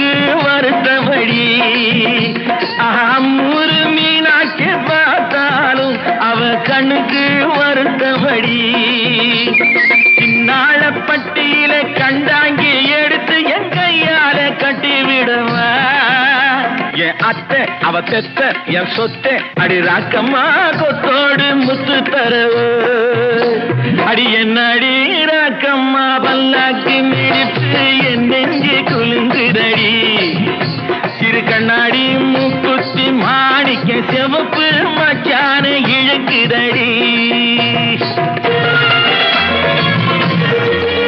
கண்ணுக்கு வருத்தபடி ஆமூர் மீனாட்சி பார்த்தாலும் அவ கண்ணுக்கு வருத்தபடி சின்னாளப்பட்டியில கண்டாங்கி எடுத்து என் கையால கட்டி விடுவா என் அத்தை அவ பெத்த என் சொத்தை அடி ராக்கம்மா கொத்தோடு முத்து தரவு. அடி என்ன அடி ராக்கம்மா பல்லாக்கி மிடித்து என்ன மூக்குத்தி மாணிக்க செவப்பு மச்சான இழுக்குதடி.